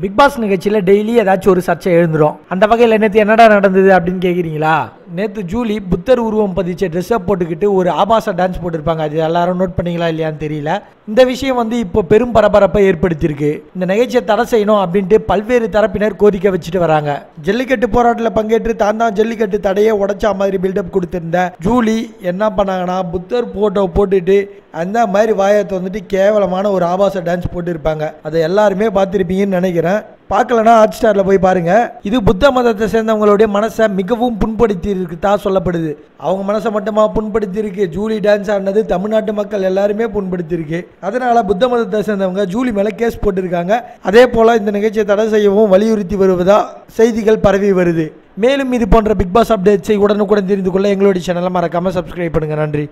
Big pass நிகழ்ச்சியில் daily ஏதாச்சும் ஒரு சர்ச்சை எழுந்துரும். அந்த வகையில் நேற்று என்னடா நடந்தது அப்படின்னு கேட்குறீங்களா நேற்று ஜூலி புத்தர் உருவம் பதிச்ச ட்ரெஸ்ஸை போட்டுக்கிட்டு ஒரு ஆபாச டான்ஸ் போட்டிருப்பாங்க. அது எல்லாரும் நோட் பண்ணீங்களா இல்லையான்னு தெரியல. இந்த விஷயம் வந்து இப்போ பெரும் பரபரப்பை ஏற்படுத்தியிருக்கு. இந்த நிகழ்ச்சியை தடை செய்யணும் அப்படின்ட்டு பல்வேறு தரப்பினர் கோரிக்கை வச்சுட்டு வராங்க. ஜல்லிக்கட்டு போராட்டத்தில் பங்கேற்று தான் தான் ஜல்லிக்கட்டு தடையை உடைச்சா மாதிரி பில்டப் கொடுத்திருந்த ஜூலி என்ன பண்ணாங்கன்னா புத்தர் போட்டோ போட்டுட்டு அந்த மாதிரி வாயத்தை வந்துட்டு கேவலமான ஒரு ஆபாச டான்ஸ் போட்டிருப்பாங்க. அதை எல்லாருமே பார்த்துருப்பீங்கன்னு நினைக்கிறேன். பார்க்கலனா ஹாட் ஸ்டாரில் போய் பாருங்கள் இது புத்த மதத்தை சேர்ந்தவங்களுடைய மனசை மிகவும் புண்படுத்தி இருக்குதா சொல்லப்படுது. அவங்க மனசை மட்டுமா புண்படுத்தி இருக்கு ஜூலி டான்ஸ் ஆடினது தமிழ்நாட்டு மக்கள் எல்லாருமே புண்படுத்தி இருக்கு அதனால புத்த மதத்தை சேர்ந்தவங்க ஜூலி மேலே கேஸ் போட்டிருக்காங்க. அதே போல் இந்த நிகழ்ச்சியை தடை செய்யவும் வலியுறுத்தி வருவதா செய்திகள் பரவி வருது. மேலும் இது போன்ற பிக் பாஸ் அப்டேட்ஸை உடனுக்குடன் தெரிந்து கொள்ள எங்களுடைய சேனலை மறக்காமல் சப்ஸ்கிரைப் பண்ணுங்கள் நன்றி.